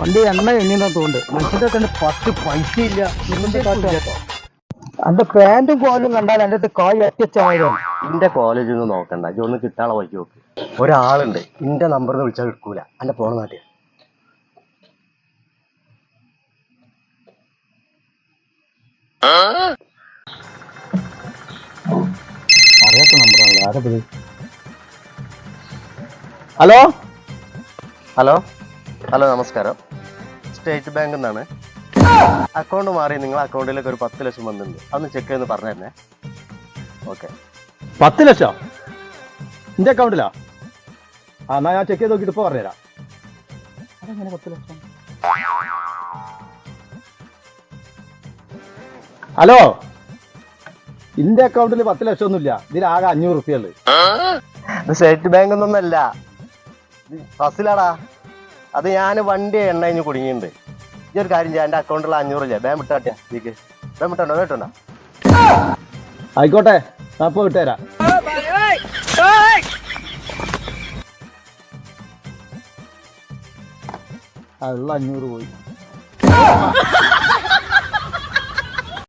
വണ്ടി എണ്ണ എണ്ണിന്നാ മനുഷ്യന്റെ തന്നെ പത്ത് പൈസ ഇല്ല. എന്റെ പാന്റും കോലും കണ്ടാൽ എന്റെ അടുത്ത് കായ് അറ്റച്ചായതാണ് എന്റെ കോളേജിൽ നിന്ന് നോക്കണ്ട. ഇതൊന്ന് കിട്ടാളെ വൈകി നോക്ക്. ഒരാളുണ്ട്. എന്റെ നമ്പറിൽ വിളിച്ചാൽ എടുക്കൂല. എന്റെ പോണ നാട്ടിൽ. അറിയാത്ത നമ്പറാണല്ലോ ആരപ്പത് ഹലോ? ഹലോ? ഹലോ നമസ്കാരം. സ്റ്റേറ്റ് ബാങ്ക് എന്നാണ്. അക്കൗണ്ട് മാറി നിങ്ങളെ അക്കൗണ്ടിലേക്ക് ഒരു പത്ത് ലക്ഷം വന്നിട്ടുണ്ട്. അതൊന്ന് ചെക്ക് ചെയ്ത് പറഞ്ഞു തന്നെ ഓക്കെ പത്ത് ലക്ഷം? എന്റെ അക്കൗണ്ടിലാ ആ എന്നാ ഞാൻ ചെക്ക് ചെയ്ത് നോക്കിയിട്ട് ഇപ്പൊ പറഞ്ഞുതരാം. അതെങ്ങനെ പത്ത് ലക്ഷം? ഹലോ? എന്റെ അക്കൗണ്ടിൽ പത്ത് ലക്ഷം ഒന്നുമില്ല ഇതിൽ ആകെ അഞ്ഞൂറ് റുപ്യ ഇത് സ്റ്റേറ്റ് ബാങ്ക് ഒന്നല്ല ഫസിലാടാ. അത് ഞാൻ വണ്ടി എണ്ണ കഴിഞ്ഞ് കുടുങ്ങിയിട്ടുണ്ട് ഈ ഒരു കാര്യം ചെയ്യാൻ എന്റെ അക്കൗണ്ടിലുള്ള അഞ്ഞൂറില്ലേ? ഇല്ലേ വിട്ടാട്ടിയാ നീക്ക് ബാം വിട്ടോ കേട്ടോ ആയിക്കോട്ടെ അപ്പൊ വിട്ടുതരാം. ഉള്ള അഞ്ഞൂറ് പോയി.